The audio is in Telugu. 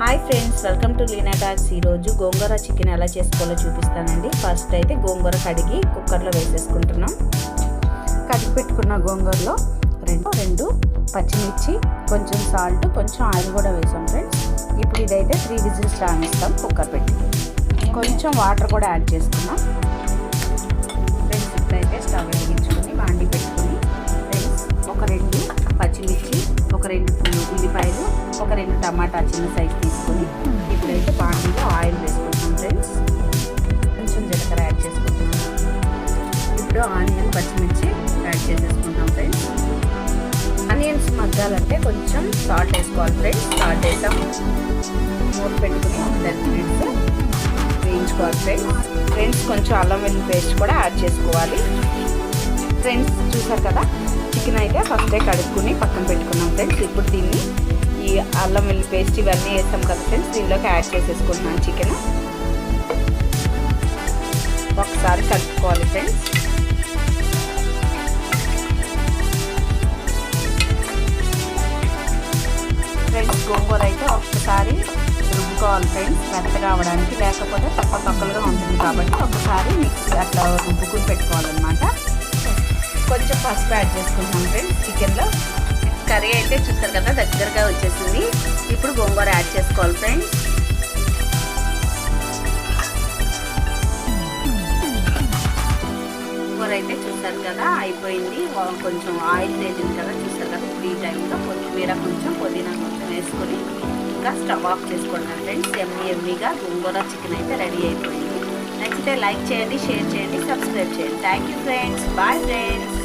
Hi friends welcome to Leena talks ఈరోజు గోంగూర చికెన్ ఎలా చేసుకోవాలో చూపిస్తానండి. ఫస్ట్ అయితే గోంగూర కడిగి కుక్కర్లో వేసేసుకుంటున్నాం. కడిగి పెట్టుకున్న గోంగూరలో రెండు రెండు పచ్చిమిర్చి కొంచెం సాల్ట్ కొంచెం ఆయిల్ కూడా వేసాం ఫ్రెండ్స్ ఇప్పుడు ఇదైతే త్రీ విజిల్స్ రానిస్తాం కుక్కర్ పెట్టి. కొంచెం వాటర్ కూడా యాడ్ చేసుకున్నాం. ఫ్రెండ్స్ ఇప్పుడైతే స్టవ్ ఒక రెండు టమాటా చిన్న సైజ్ తీసుకొని ఇప్పుడైతే పానీలో ఆయిల్ వేసుకుంటాం ఫ్రెండ్స్ కొంచెం జీలకర్ర యాడ్ చేసుకుంటున్నాం ఇప్పుడు ఆనియన్ పచ్చిమిర్చి యాడ్ చేసేసుకుంటాం ఫ్రెండ్స్ ఆనియన్స్ మగ్గాలంటే కొంచెం సాల్ట్ వేసుకోవాలి ఫ్రెండ్స్ సాల్ట్ వేసాం. మూత పెట్టుకుని టెన్ మినిట్స్ వేయించుకోవాలి ఫ్రెండ్స్ ఫ్రెండ్స్ కొంచెం అల్లం వెల్లుల్లి పేస్ట్ కూడా యాడ్ చేసుకోవాలి. ఫ్రెండ్స్ చూసారు కదా? చికెన్ అయితే ఫస్ట్ కడుక్కుని పక్కన పెట్టుకున్నాం ఫ్రెండ్స్ ఇప్పుడు దీన్ని ఈ అల్లం వెల్లి పేస్ట్ ఇవన్నీ వేస్తాం కదా ఫ్రెండ్స్ దీనిలోకి యాడ్ చేసేసుకుంటున్నాను చికెన్. ఒకసారి కలుపుకోవాలి ఫ్రెండ్స్. ఫ్రెండ్స్ గోంగూర అయితే ఒక్కసారి రుబ్బుకోవాలి ఫ్రెండ్స్ మెత్తగా అవడానికి లేకపోతే తప్ప తొక్కలుగా ఉంటుంది కాబట్టి ఒకసారి మిక్సీ అట్లా రుబ్బుకుని పెట్టుకోవాలన్నమాట. కొంచెం పసుపు యాడ్ చేసుకుంటాం ఫ్రెండ్స్ చికెన్లో. చేసుకోవాలి ఫ్రెండ్స్. కూర అయితే చూస్తారు కదా అయిపోయింది. కొంచెం ఆయిల్ తేలింది కదా చూస్తారు కదా ఇప్పుడు ఈ టైంలో కొత్తిమీర కొంచెం పుదీనా కొంచెం వేసుకొని ఇంకా స్టవ్ ఆఫ్ చేసుకుంటాను ఫ్రెండ్స్. ఎమ్మి ఎమ్మిగా గుంగూర చికెన్ అయితే రెడీ అయిపోయింది. నచ్చితే లైక్ చేయండి షేర్ చేయండి సబ్స్క్రైబ్ చేయండి. Thank you friends. Bye friends.